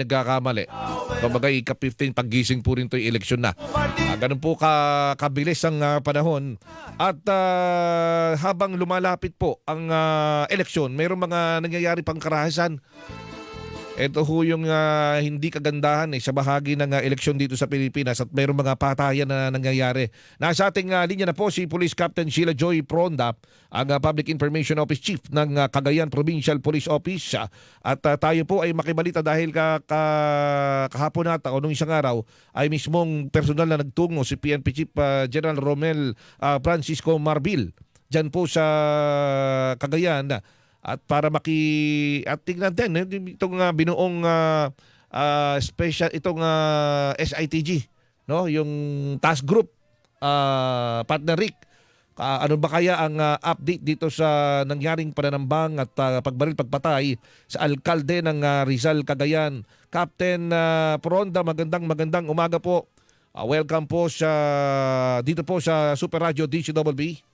nagkakamali. Kumbaga, ika-15 paggising po rin to yung eleksyon na. Ah, ganun po ka kabilis ang ah, panahon. At ah, habang lumalapit po ang ah, eleksyon, mayroong mga nangyayari pang karahasan. Ito ho yung ah, hindi kagandahan eh, sa bahagi ng ah, eleksyon dito sa Pilipinas at mayroong mga patayan na nangyayari. Nasa ating ah, linya na po si Police Captain Sheila Joy Pronda, ang ah, Public Information Office Chief ng ah, Cagayan Provincial Police Office. Ah, At ah, tayo po ay makibalita dahil ka, ka- kahapon nata o nung isang araw ay mismong personal na nagtungo si PNP Chief ah, General Romel ah, Francisco Marbil dyan po sa Cagayan at para maki at tingnan din eh, itong ah, binuong ah, ah, special itong ah, SITG no? Yung task group ah, partner Rick. Ah, ano ba kaya ang ah, update dito sa nangyaring pananambang at ah, pagbaril pagpatay sa alkalde ng ah, Rizal Cagayan? Captain ah, Poronda magandang magandang umaga po. Ah, welcome po sa dito po sa Super Radio DCWB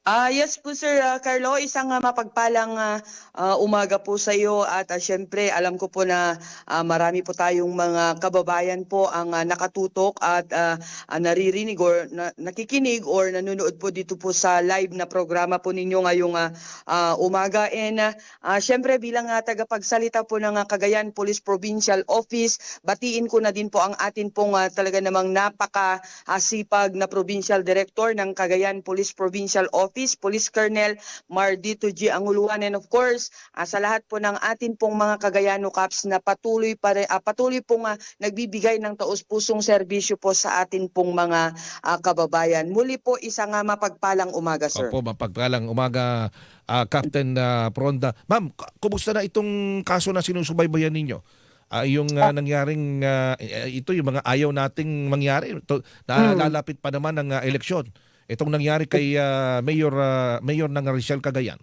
Ah, yes po Sir. Ah, Carlo, isang ah, mapagpalang ah, ah, umaga po sa iyo at ah, syempre alam ko po na ah, marami po tayong mga kababayan po ang ah, nakatutok at ah, ah, naririnig or na- nakikinig or nanonood po dito po sa live na programa po ninyo ngayong ah, ah, umaga. And ah, ah, syempre bilang ah, tagapagsalita po ng ah, Cagayan Police Provincial Office, batiin ko na din po ang atin pong ah, talaga namang napaka ah, sipag na Provincial Director ng Cagayan Police Provincial Office, Police Colonel Mardito G. Anguluan and of course ah, sa lahat po ng atin pong mga Cagayano Caps na patuloy pa rin- ah, patuloy pong ah, nagbibigay ng taus-pusong serbisyo po sa atin pong mga ah, kababayan. Muli po isang ah, mapagpalang umaga sir. Opo, mapagpalang umaga, ah, Captain ah, Pronda. Ma'am, kumusta na itong kaso na sinusubaybayan ninyo? Ah, yung ah, nangyaring, eh, ito yung mga ayaw nating mangyari. Ito, na, Hmm. lalapit pa naman ang ah, eleksyon. Itong nangyari kay ah, Mayor ah, Mayor ng Rizal Cagayan.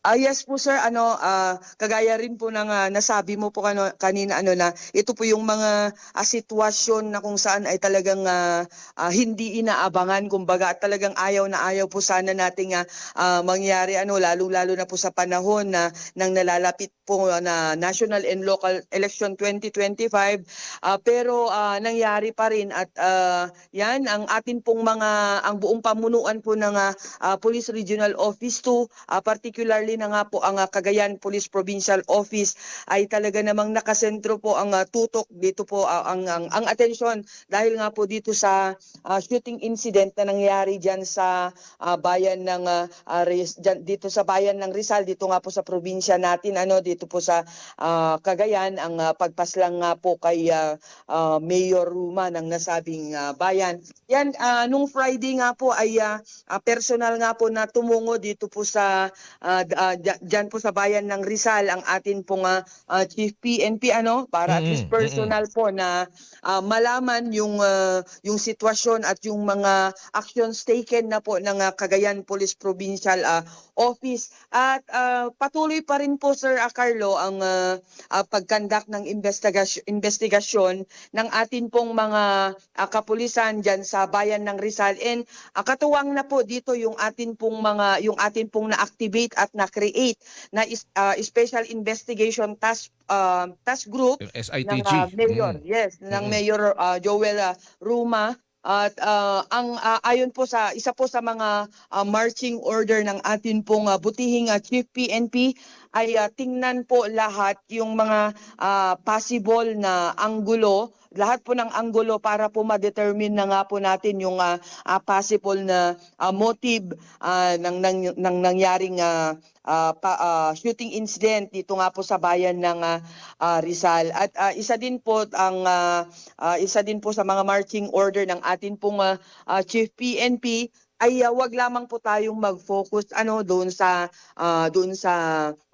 Ah yes po sir, ano ah, kagaya rin po ng ah, nasabi mo po kano, kanina ano na ito po yung mga ah, sitwasyon na kung saan ay talagang ah, ah, hindi inaabangan kumbaga at talagang ayaw na ayaw po sana nating ah, ah, mangyari ano lalo lalo na po sa panahon na nang nalalapit po na national and local election 2025 Ah, pero ah, nangyari pa rin at ah, yan ang atin pong mga ang buong pamunuan po ng ah, ah, Police Regional Office 2 ah, particularly na nga po ang ah, Cagayan Police Provincial Office ay talaga namang nakasentro po ang ah, tutok dito po ah, ang, ang ang atensyon dahil nga po dito sa ah, shooting incident na nangyari diyan sa ah, bayan ng ah, ah, Ris- dyan- dito sa bayan ng Rizal dito nga po sa probinsya natin ano dito po sa ah, Cagayan ang ah, pagpaslang nga po kay ah, ah, Mayor Ruma ng nasabing ah, bayan. Yan ah, nung Friday nga po ay ah, personal nga po na tumungo dito po sa d- ah, dya- dyan po sa bayan ng Rizal ang atin pong ah, ah, Chief PNP ano? Para at Mm-mm, least personal po na ah, malaman yung ah, yung sitwasyon at yung mga actions taken na po ng ah, Cagayan Police Provincial ah, Office. At ah, patuloy pa rin po Sir ah, Carlo ang ah, ah, pagkandak ng investigasyon investigasyon ng atin pong mga ah, kapulisan diyan sa bayan ng Rizal and ah, katuwang na po dito yung atin pong mga yung atin pong na-activate at na-create na is- ah, special investigation task ah, task group ng ah, mayor, Mm. yes, ng Mm. Mayor ah, Joel ah, Ruma at ah, ang ah, ayon po sa isa po sa mga ah, marching order ng atin pong ah, butihing ah, Chief PNP ay ah, tingnan po lahat yung mga ah, possible na anggulo lahat po ng anggulo para po ma-determine na nga po natin yung ah, ah, possible na ah, motive ah, ng, ng, ng nangyaring ah, ah, pa- ah, shooting incident dito nga po sa bayan ng ah, ah, Rizal. At ah, isa din po ang ah, ah, isa din po sa mga marching order ng atin pong ah, ah, Chief PNP ay ah, wag lamang po tayong mag-focus ano doon sa ah, doon sa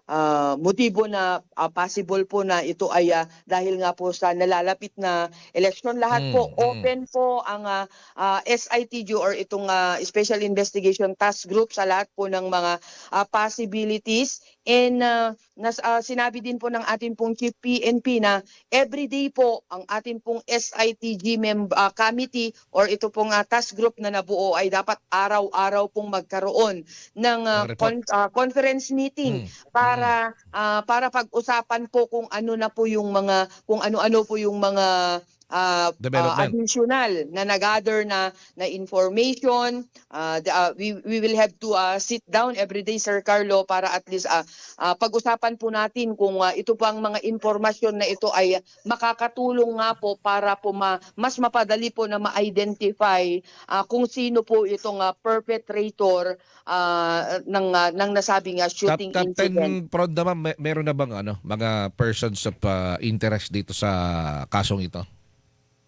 ah, motibo na ah, possible po na ito ay ah, dahil nga po sa nalalapit na election lahat Mm, po mm. open po ang ah, ah, SITG or itong ah, Special Investigation Task Group sa lahat po ng mga ah, possibilities And uh, nas, ah, sinabi din po ng ating pong Chief PNP na everyday po ang ating pong SITG mem- ah, committee or ito pong ah, task group na nabuo ay dapat araw-araw pong magkaroon ng report. con- ah, conference meeting Mm. para ah, para pag-usapan po kung ano na po yung mga kung ano-ano po yung mga Development. ah, additional na nag-gather na na information Ah, the- ah, we we will have to ah, sit down every day Sir Carlo para at least ah, ah, pag-usapan po natin kung ah, ito pang mga impormasyon na ito ay makakatulong nga po para po ma- mas mapadali po na ma-identify ah, kung sino po itong ah, perpetrator ah, ng ah, ng nasabing Cap- shooting incident. Captain Prod naman, may- meron na bang ano, mga persons of uh, interest dito sa kasong ito?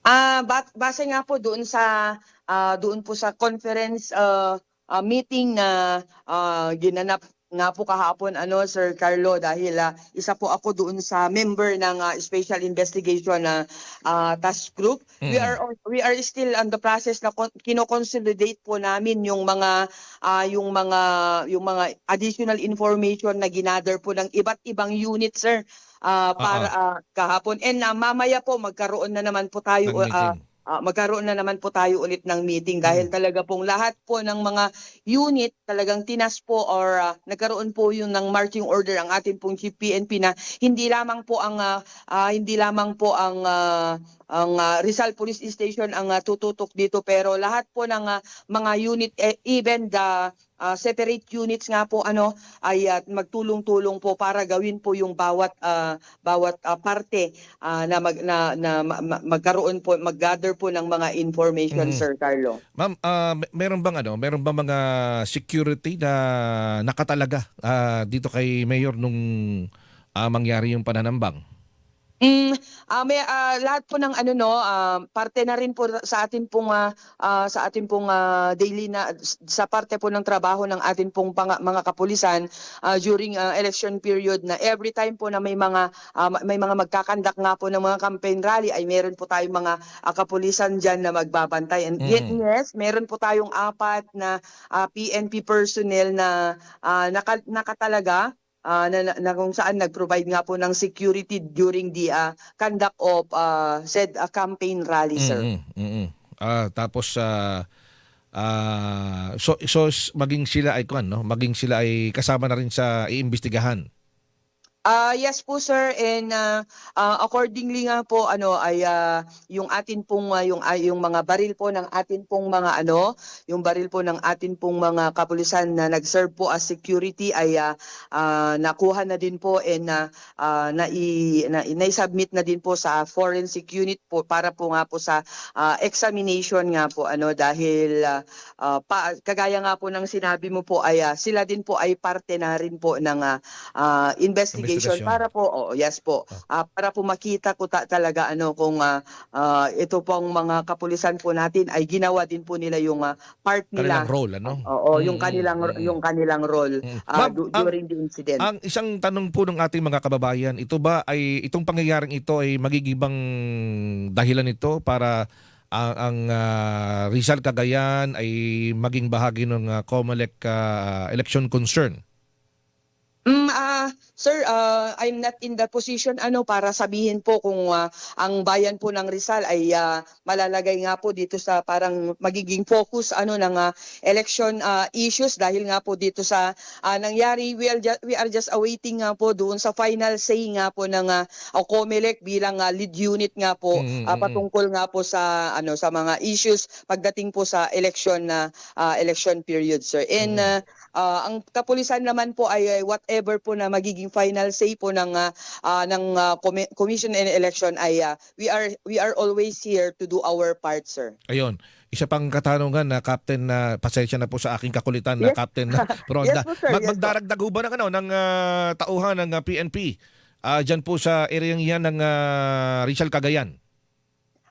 Ah, ba- base nga po doon sa ah, doon po sa conference ah, ah, meeting na ah, ginanap nga po kahapon ano Sir Carlo dahil ah, isa po ako doon sa member ng ah, Special Investigation na ah, Task Group. We Mm. are on- we are still on the process na kino-consolidate po namin yung mga ah, yung mga yung mga additional information na ginather po ng iba't ibang unit sir ah, para ah, kahapon and ah, mamaya po magkaroon na naman po tayo meeting? ah, magkaroon na naman po tayo ulit ng meeting dahil Mm. talaga pong lahat po ng mga unit talagang tinas po or ah, nagkaroon po yung ng marching order ang ating pong PNP na hindi lamang po ang ah, ah, hindi lamang po ang ah, ang ah, Rizal Police Station ang ah, tututok dito pero lahat po ng ah, mga unit eh, even the ah, separate units nga po ano ay ah, magtulong-tulong po para gawin po yung bawat ah, bawat ah, parte ah, na mag na, na ma- ma- magkaroon po mag-gather po ng mga information Mhm. Sir Carlo. Ma'am, me- meron bang ano, meron bang mga security na nakatalaga ah, dito kay Mayor nung ah, mangyari yung pananambang? Mm, ah, may ah, lahat po ng ano no, ah, parte na rin po sa atin pong ah, ah, sa atin pong ah, daily na sa parte po ng trabaho ng atin pong panga- mga kapulisan ah, during ah, election period na every time po na may mga ma- may mga magkakandak nga po ng mga campaign rally ay meron po tayong mga ah, kapulisan diyan na magbabantay and yet, Mm. yes, meron po tayong apat na ah, PNP personnel na ah, naka, nakatalaga ah, na, na, kung saan nag-provide nga po ng security during the ah, conduct of ah, said ah, campaign rally, sir. Mm, mm, mm. Ah, tapos ah, ah, so so maging sila ay kuan no, maging sila ay kasama na rin sa iimbestigahan. Ah, yes po sir. And ah, ah, accordingly nga po ano ay ah, yung atin pong ah, yung ah, yung mga baril po ng atin pong mga ano, yung baril po ng atin pong mga kapulisan na nag-serve po as security ay ah, ah, nakuha na din po and na ah, na, na, submit na din po sa forensic unit po para po nga po sa ah, examination nga po ano dahil ah, ah, pa, kagaya nga po ng sinabi mo po ay ah, sila din po ay parte na rin po ng ah, ah, investigation Investigasyon. para po oh, yes po. Ah, para po makita ko ta- talaga ano kung ah, ah, ito pong mga kapulisan po natin ay ginawa din po nila yung ah, part nila Kanilang role ano? Oo, yung Mm, kanilang mm, mm. yung kanilang role Mm. Ma'am, du- ang- during the incident. Ang isang tanong po ng ating mga kababayan, ito ba ay itong pangyayaring ito ay magiging bang dahilan ito para ang, ang ah, Rizal Cagayan ay maging bahagi ng ah, COMELEC ah, election concern? Mm, ah, sir, ah, I'm not in the position ano para sabihin po kung ah, ang bayan po ng Rizal ay ah, malalagay nga po dito sa parang magiging focus ano ng ah, election ah, issues dahil nga po dito sa ah, nangyari we are just, we are just awaiting nga po doon sa final say nga po ng uh, COMELEC bilang ah, lead unit nga po Mm, mm, ah, mm. patungkol nga po sa ano sa mga issues pagdating po sa election na ah, election period sir. And Mm. ah, Ah, ang kapulisan naman po ay, ay whatever po na magiging final say po ng ah, ng Commi- Commission and Election ay ah, we are we are always here to do our part sir. Ayun. Isa pang katanungan na Captain na pasensya na po sa aking kakulitan na Yes. Captain na Ronda. Yes po, sir. Mag- Yes magdaragdag ho ba ng ano ng ah, tauhan ng ah, PNP? Ah diyan po sa area yan ng ah, Rizal Cagayan.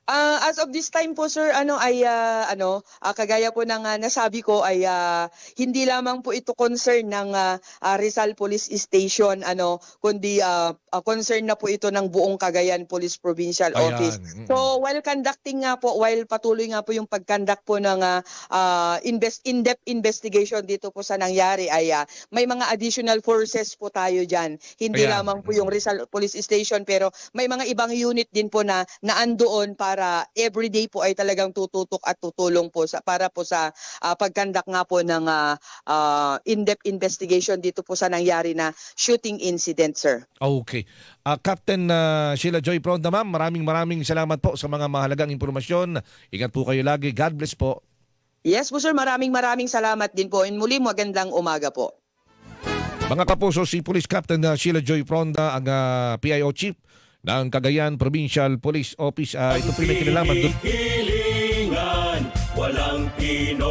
Ah, as of this time po sir, ano ay ah, ano, ah, kagaya po ng ah, nasabi ko ay ah, hindi lamang po ito concern ng ah, ah, Rizal Police Station ano, kundi ah, ah, concern na po ito ng buong Cagayan Police Provincial Ayan. Office. Mm. So while conducting nga po, while patuloy nga po yung pag-conduct po ng ah, ah, invest in-depth investigation dito po sa nangyari ay ah, may mga additional forces po tayo diyan. Hindi Ayan. lamang po yung Rizal Police Station pero may mga ibang unit din po na naandoon para everyday po ay talagang tututok at tutulong po sa para po sa ah, pag-conduct nga po ng ah, ah, in-depth investigation dito po sa nangyari na shooting incident sir. Okay. Ah, Captain ah, Sheila Joy Pronda, ma'am, maraming maraming salamat po sa mga mahalagang impormasyon. Ingat po kayo lagi. God bless po. Yes po sir, maraming maraming salamat din po. And muli magandang umaga po. Mga kapuso, si Police Captain uh, Sheila Joy Fronda, ang uh, PIO Chief ng Cagayan Provincial Police Office. Uh, ito po may kinalaman doon walang pinoprotektahan.